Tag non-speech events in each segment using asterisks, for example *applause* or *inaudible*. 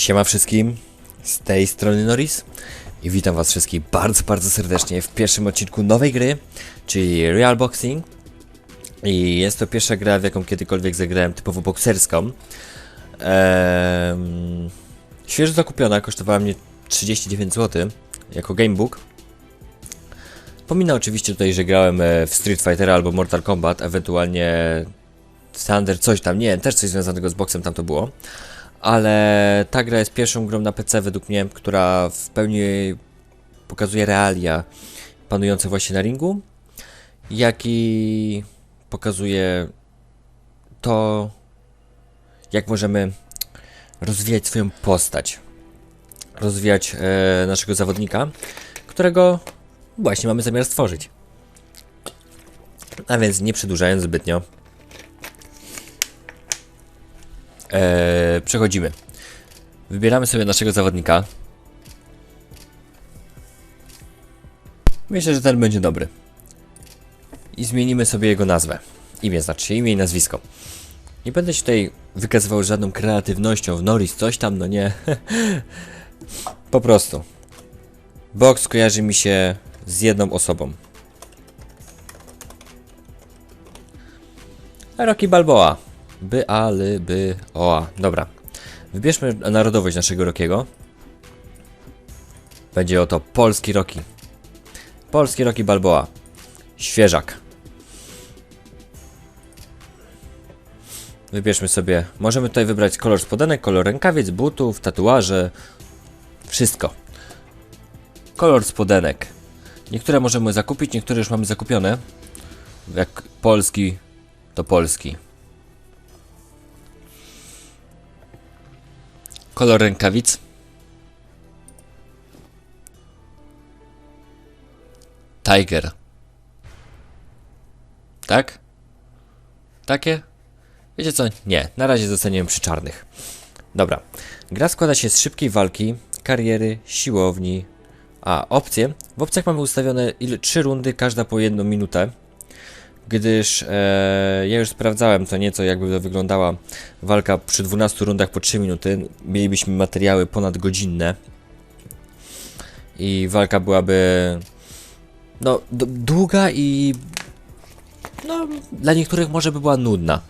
Siema wszystkim, z tej strony Norris i witam was wszystkich bardzo, bardzo serdecznie w pierwszym odcinku nowej gry, czyli Real Boxing. I jest to pierwsza gra, w jaką kiedykolwiek zagrałem, typowo bokserską. Świeżo zakupiona, kosztowała mnie 39 zł jako gamebook. Pomina oczywiście tutaj, że grałem e, w Street Fighter albo Mortal Kombat, ewentualnie Thunder, coś tam, nie, też coś związanego z boksem tam to było. Ale ta gra jest pierwszą grą na PC według mnie, która w pełni pokazuje realia panujące właśnie na ringu, jak i pokazuje to, jak możemy rozwijać swoją postać, rozwijać e, naszego zawodnika, którego właśnie mamy zamiar stworzyć. A więc nie przedłużając zbytnio, e, przechodzimy. Wybieramy sobie naszego zawodnika. Myślę, że ten będzie dobry. I zmienimy sobie jego nazwę. Imię znaczy imię i nazwisko. Nie będę się tutaj wykazywał żadną kreatywnością w Norris, coś tam, no nie. *laughs* po prostu. Box kojarzy mi się z jedną osobą. Rocky Balboa. By, a, ly, by, oa. Dobra. Wybierzmy narodowość naszego Rockiego. Będzie oto polski Rocky. Polski Rocky Balboa. Świeżak. Wybierzmy sobie. Możemy tutaj wybrać kolor spodenek, kolor rękawiec, butów, tatuaże. Wszystko. Kolor spodenek. Niektóre możemy zakupić, niektóre już mamy zakupione. Jak polski, to polski. Kolor rękawic. Tiger. Tak? Takie? Wiecie co? Nie, na razie zostaniemy przy czarnych. Dobra. Gra składa się z szybkiej walki, kariery, siłowni. A, opcje. W opcjach mamy ustawione ile, 3 rundy, każda po jedną minutę. Gdyż e, ja już sprawdzałem to nieco, jakby to wyglądała walka przy 12 rundach po 3 minuty. Mielibyśmy materiały ponadgodzinne. I walka byłaby no, długa i no, dla niektórych może by była nudna.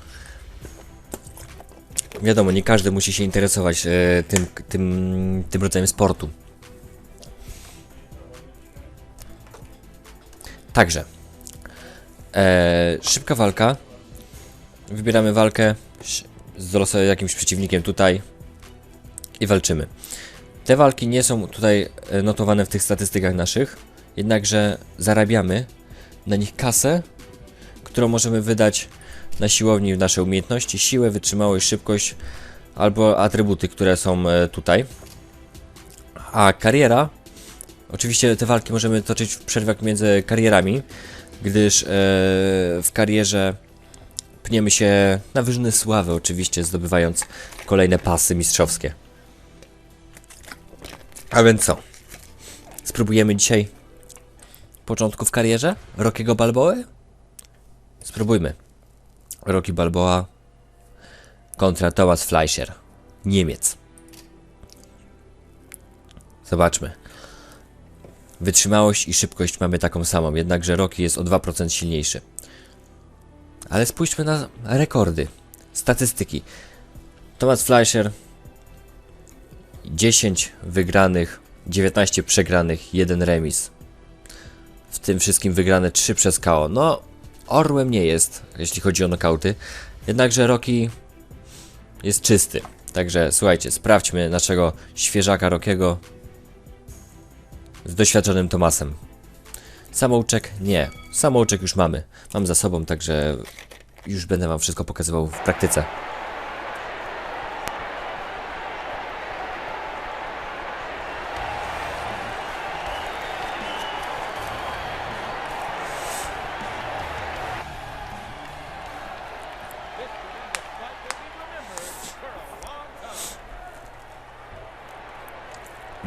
Wiadomo, nie każdy musi się interesować e, tym, tym, tym rodzajem sportu. Także, e, szybka walka. Wybieramy walkę z jakimś przeciwnikiem tutaj i walczymy. Te walki nie są tutaj e, notowane w tych statystykach naszych, jednakże zarabiamy na nich kasę, którą możemy wydać na siłowni w nasze umiejętności, siłę, wytrzymałość, szybkość albo atrybuty, które są e, tutaj. A kariera, oczywiście te walki możemy toczyć w przerwach między karierami, gdyż e, w karierze pniemy się na wyżyny sławy, oczywiście zdobywając kolejne pasy mistrzowskie. A więc co? Spróbujemy dzisiaj początku w karierze Rockiego Balboy? Spróbujmy. Rocky Balboa kontra Thomas Fleischer. Niemiec. Zobaczmy. Wytrzymałość i szybkość mamy taką samą, jednakże Rocky jest o 2% silniejszy. Ale spójrzmy na rekordy, statystyki. Thomas Fleischer 10 wygranych, 19 przegranych, 1 remis. W tym wszystkim wygrane 3 przez KO. No, orłem nie jest, jeśli chodzi o nokauty. Jednakże Rocky jest czysty. Także słuchajcie, sprawdźmy naszego świeżaka Rockiego z doświadczonym Tomasem. Samouczek? Nie. Samouczek już mamy. Mam za sobą, także już będę wam wszystko pokazywał w praktyce.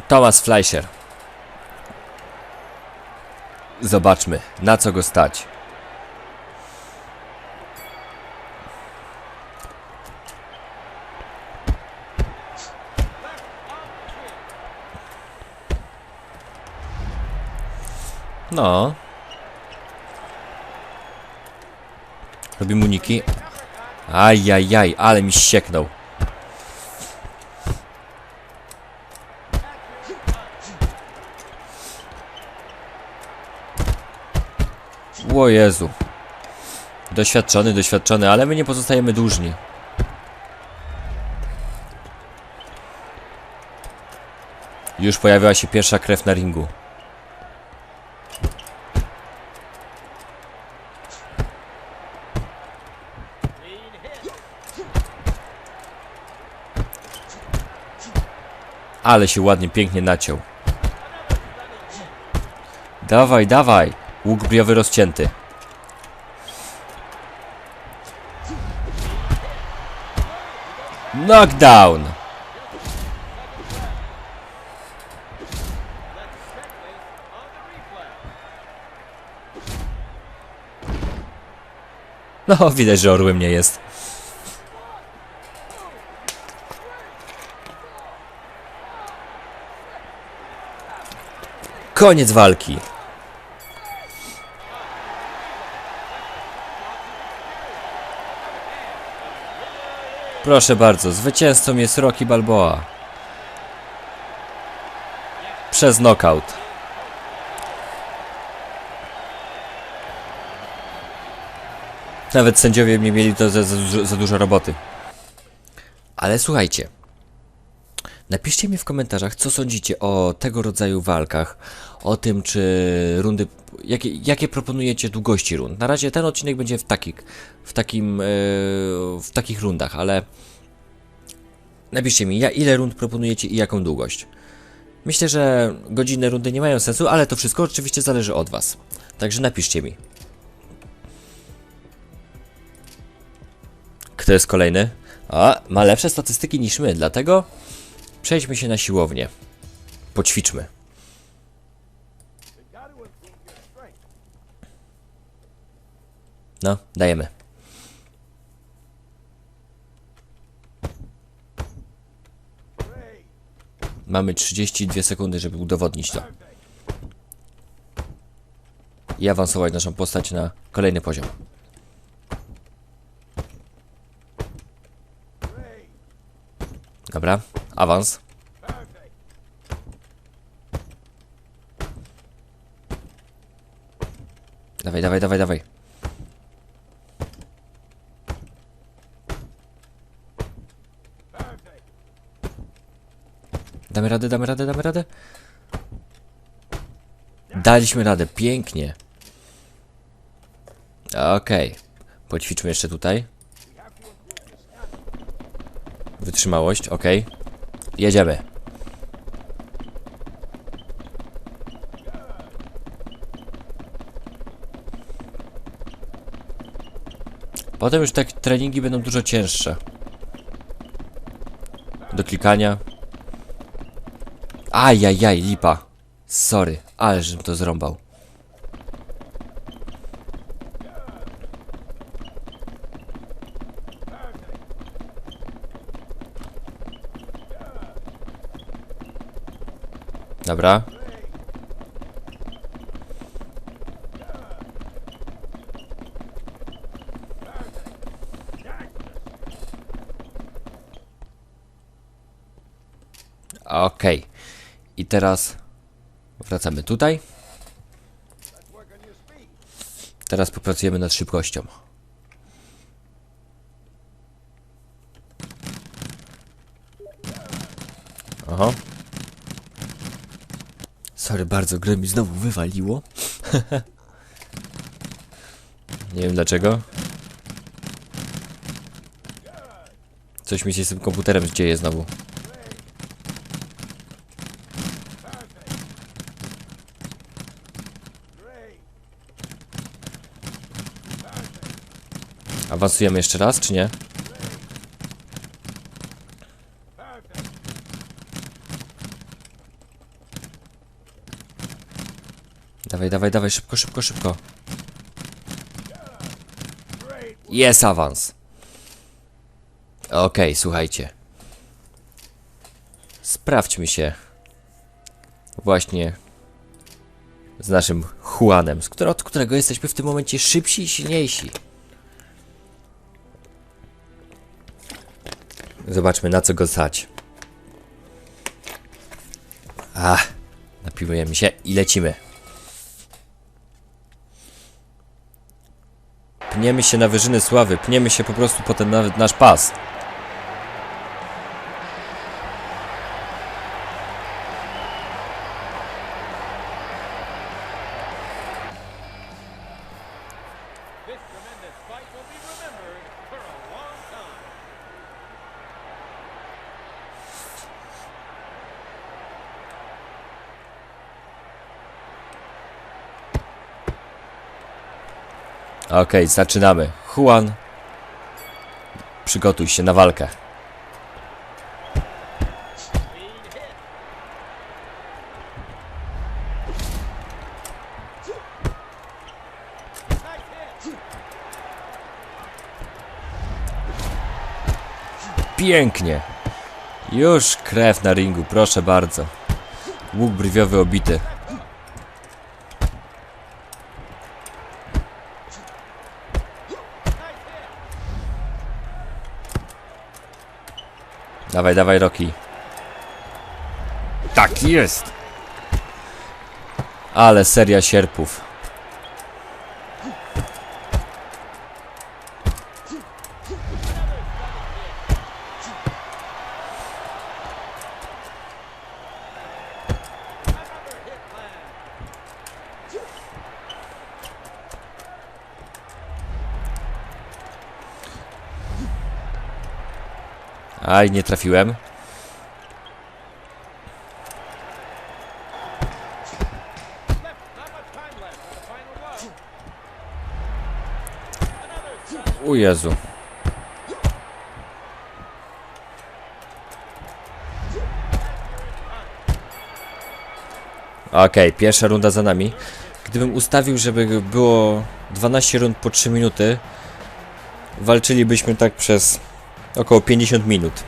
Thomas Fleischer. Zobaczmy, na co go stać. No. Robimy uniki. Ajajaj, ale mi sieknął. O Jezu. Doświadczony, doświadczony, ale my nie pozostajemy dłużni. Już pojawiła się pierwsza krew na ringu. Ale się ładnie, pięknie naciął. Dawaj, dawaj! Łuk briowy rozcięty. Knockdown! No, widać, że orłem nie jest. Koniec walki. Proszę bardzo, zwycięzcą jest Rocky Balboa. Przez knockout. Nawet sędziowie nie mieli to za, za, za dużo roboty. Ale słuchajcie. Napiszcie mi w komentarzach, co sądzicie o tego rodzaju walkach. O tym, czy rundy. Jakie, jakie proponujecie długości rund? Na razie ten odcinek będzie w, takich, w, takim, e, w takich rundach, ale. Napiszcie mi, ja, ile rund proponujecie i jaką długość. Myślę, że godzinne rundy nie mają sensu, ale to wszystko oczywiście zależy od Was. Także napiszcie mi. Kto jest kolejny? A, ma lepsze statystyki niż my, dlatego przejdźmy się na siłownię. Poćwiczmy. No, dajemy. Mamy 32 sekundy, żeby udowodnić to. I awansować naszą postać na kolejny poziom. Dobra, awans. Dawaj, dawaj, dawaj, dawaj. Damy radę, damy radę, damy radę. Daliśmy radę, pięknie. Okej. Poćwiczmy jeszcze tutaj. Wytrzymałość, ok. Jedziemy. Potem już tak treningi będą dużo cięższe. Do klikania. Ajajaj, lipa. Sorry, ale żebym to zrąbał. Dobra. Okej. I teraz wracamy tutaj. Teraz popracujemy nad szybkością. Oho. Sorry bardzo, grę mi znowu wywaliło. *laughs* Nie wiem dlaczego. Coś mi się z tym komputerem dzieje znowu. Awansujemy jeszcze raz, czy nie? Dawaj, dawaj, dawaj, szybko, szybko, szybko. Jest awans. Okej, słuchajcie. Sprawdźmy się. Właśnie z naszym Juanem, od którego jesteśmy w tym momencie szybsi i silniejsi. Zobaczmy na co go stać. Ach, napiłujemy się i lecimy. Pniemy się na wyżyny sławy, pniemy się po prostu po ten nawet nasz pas. Okej, zaczynamy. Juan, przygotuj się na walkę. Pięknie. Już krew na ringu, proszę bardzo. Łuk brwiowy obity. Dawaj, dawaj, Rocky. Tak jest! Ale seria sierpów. Aj, nie trafiłem. O Jezu. Okej, pierwsza runda za nami. Gdybym ustawił, żeby było 12 rund po 3 minuty, walczylibyśmy tak przez około 50 minut.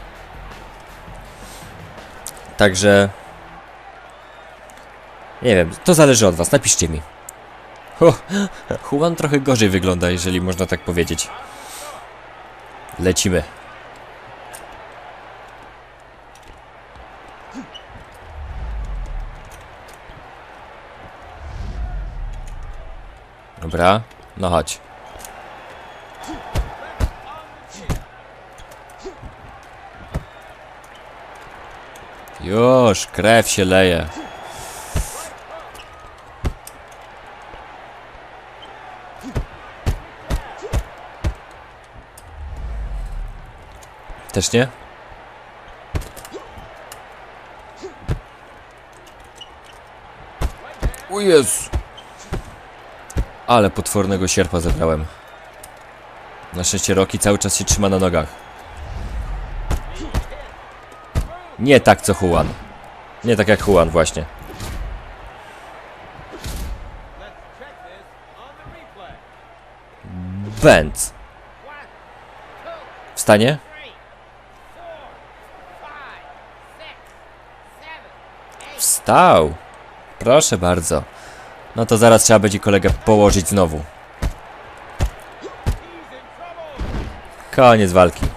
Także... Nie wiem, to zależy od was, napiszcie mi. O, Juan trochę gorzej wygląda, jeżeli można tak powiedzieć. Lecimy. Dobra, no chodź. Już, krew się leje. Też nie? O Jezu. Ale potwornego sierpa zebrałem. Na szczęście Rocky cały czas się trzyma na nogach. Nie tak co Juan. Nie tak jak Juan właśnie. Two, Wstanie? Wstał. Proszę bardzo. No to zaraz trzeba będzie kolegę położyć znowu. Koniec walki.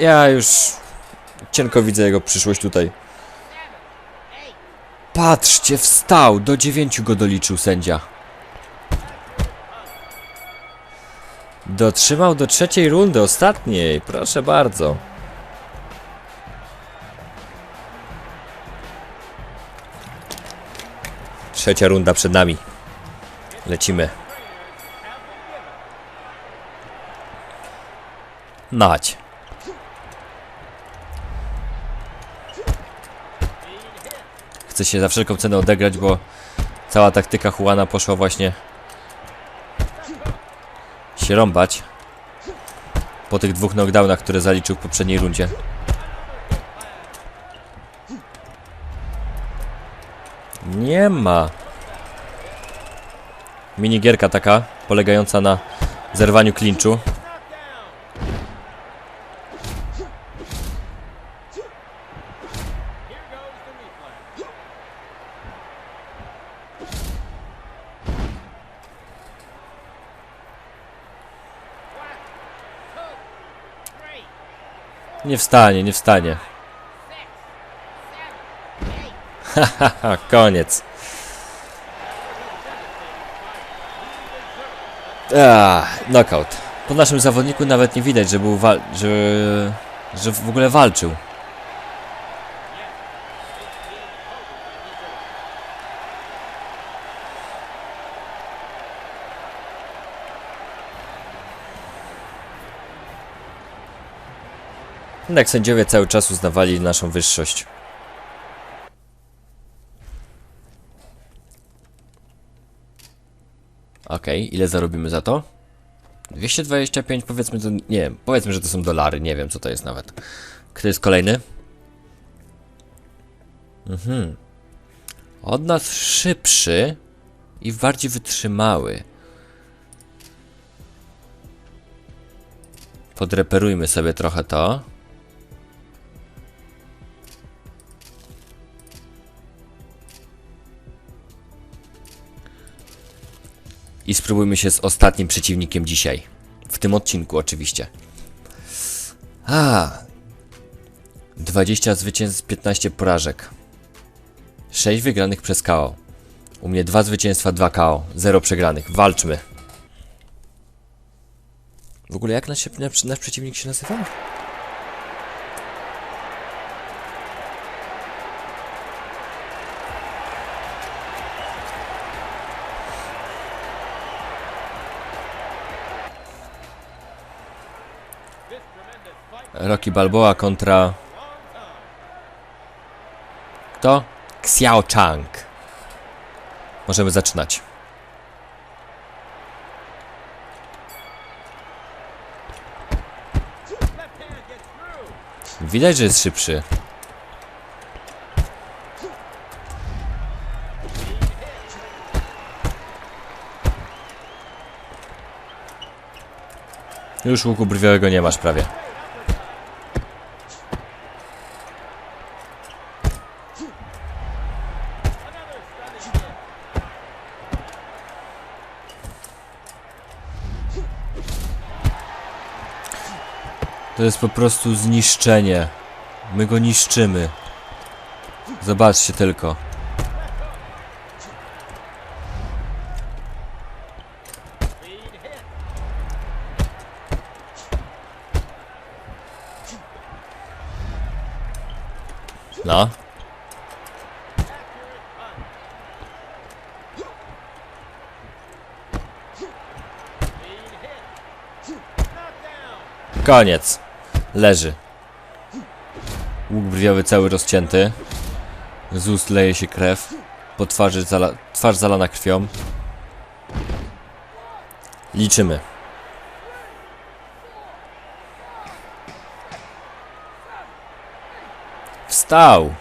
Ja już cienko widzę jego przyszłość tutaj. Patrzcie, wstał! Do dziewięciu go doliczył sędzia. Dotrzymał do trzeciej rundy, ostatniej. Proszę bardzo. Trzecia runda przed nami. Lecimy. Nać. Chcę się za wszelką cenę odegrać, bo cała taktyka Juana poszła właśnie się rąbać po tych dwóch knockdownach, które zaliczył w poprzedniej rundzie. Nie ma. Minigierka taka, polegająca na zerwaniu klinczu. Nie wstanie, nie wstanie. Haha, koniec. Ah, knockout. Po naszym zawodniku nawet nie widać, że był że, że w ogóle walczył. Jednak sędziowie cały czas uznawali naszą wyższość. Okej, ile zarobimy za to? 225 powiedzmy to, nie wiem, powiedzmy, że to są dolary, nie wiem co to jest nawet. Kto jest kolejny? Mhm. Od nas szybszy i bardziej wytrzymały. Podreperujmy sobie trochę to. I spróbujmy się z ostatnim przeciwnikiem dzisiaj. W tym odcinku oczywiście. A. 20 zwycięstw, 15 porażek. 6 wygranych przez KO. U mnie 2 zwycięstwa, 2 KO. 0 przegranych. Walczmy. W ogóle jak nasz, nasz, przeciwnik się nazywa? Rocky Balboa kontra... Kto? Xiao Chang. Możemy zaczynać. Widać, że jest szybszy. Już łuku brwiowego nie masz prawie. To jest po prostu zniszczenie. My go niszczymy. Zobaczcie tylko. No. Koniec. Leży. Łuk brwiowy cały rozcięty. Z ust leje się krew. Po twarzy zala twarz zalana krwią. Liczymy. Wstał!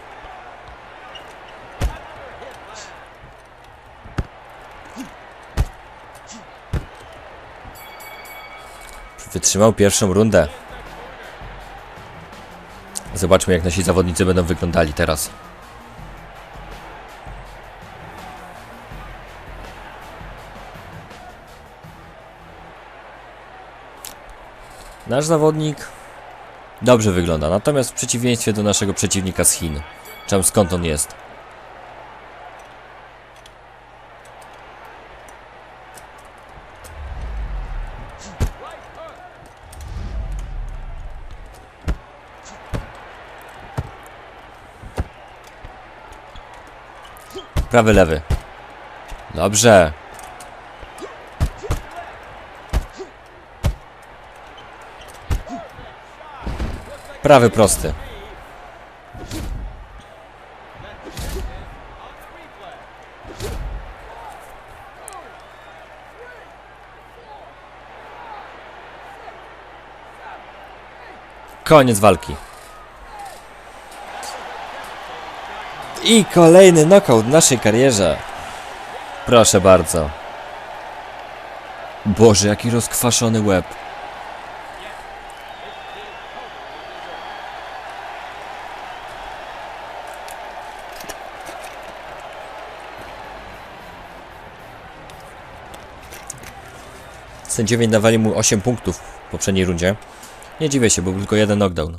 Wytrzymał pierwszą rundę. Zobaczmy, jak nasi zawodnicy będą wyglądali teraz. Nasz zawodnik dobrze wygląda, natomiast w przeciwieństwie do naszego przeciwnika z Chin. Czemu skąd on jest? Prawy, lewy. Dobrze. Prawy, prosty. Koniec walki. I kolejny knockout w naszej karierze. Proszę bardzo. Boże, jaki rozkwaszony łeb. Sędziowie dawali mu 8 punktów w poprzedniej rundzie. Nie dziwię się, bo był tylko jeden knockdown.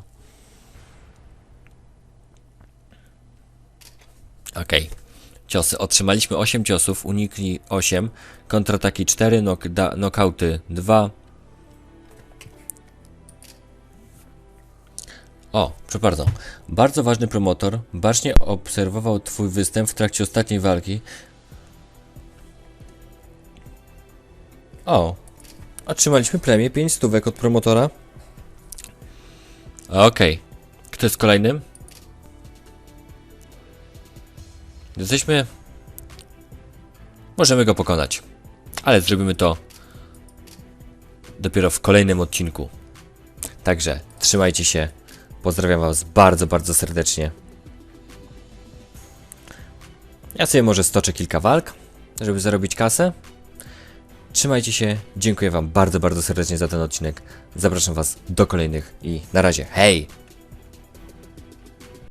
Okej. Ciosy. Otrzymaliśmy 8 ciosów, unikli 8, kontrataki 4, knockda- knockouty 2. O, przepraszam. Bardzo ważny promotor bacznie obserwował Twój występ w trakcie ostatniej walki. O, otrzymaliśmy premię 5 stówek od promotora. Okej. Kto jest kolejnym? Jesteśmy. Możemy go pokonać. Ale zrobimy to dopiero w kolejnym odcinku. Także trzymajcie się. Pozdrawiam Was bardzo, bardzo serdecznie. Ja sobie może stoczę kilka walk, żeby zarobić kasę. Trzymajcie się. Dziękuję Wam bardzo, bardzo serdecznie za ten odcinek. Zapraszam Was do kolejnych i na razie. Hej!